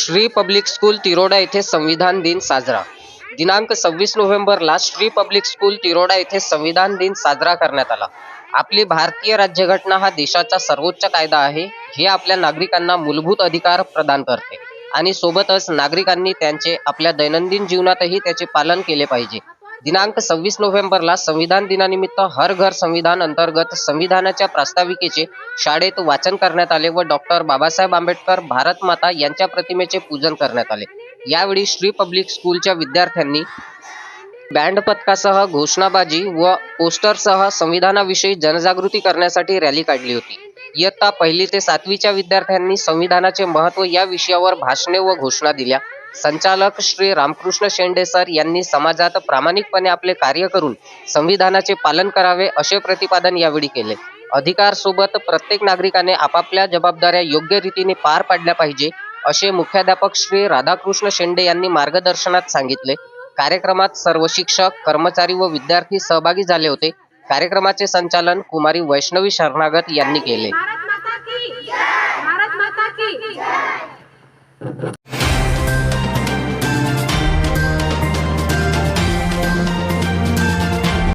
Shri public school Tiroda येथे संविधान दिन साजरा. दिनांक सव्वीस नोव्हेंबरला श्री पब्लिक स्कूल तिरोडा येथे संविधान दिन साजरा करण्यात आला. आपली भारतीय राज्यघटना हा देशाचा सर्वोच्च कायदा आहे. हे आपल्या नागरिकांना मूलभूत अधिकार प्रदान करते. आणि सोबतच नागरिकांनी त्यांचे आपल्या दैनंदिन जीवनातही त्याचे पालन केले पाहिजे. दिनांक सव्वीस नोव्हेंबरला संविधान दिनानिमित्त हर घर संविधान अंतर्गत संविधानाच्या प्रास्ताविकेचे शाळेत वाचन करण्यात आले व डॉक्टर बाबासाहेब आंबेडकर भारत माता यांच्या प्रतिमेचे पूजन करण्यात आले. यावेळी श्री पब्लिक स्कूलच्या विद्यार्थ्यांनी बँड पथकासह घोषणाबाजी व पोस्टरसह संविधानाविषयी जनजागृती करण्यासाठी रॅली काढली होती. इयत्ता पहिली ते सातवीच्या विद्यार्थ्यांनी संविधानाचे महत्त्व या विषयावर भाषणे व घोषणा दिल्या. संचालक श्री रामकृष्ण शेंडे सर यांनी समाजात प्रामाणिकपणे आपले कार्य करून संविधानाचे पालन करावे असे प्रतिपादन यावेळी केले. अधिकार सोबत प्रत्येक नागरिकाने आपापल्या जबाबदाऱ्या योग्य रीतीने पार पाडल्या पाहिजे असे मुख्याध्यापक श्री राधाकृष्ण शेंडे यांनी मार्गदर्शनात सांगितले. कार्यक्रमात सर्व शिक्षक कर्मचारी व विद्यार्थी सहभागी झाले होते. कार्यक्रमाचे संचालन कुमारी वैष्णवी शरणागत यांनी केले.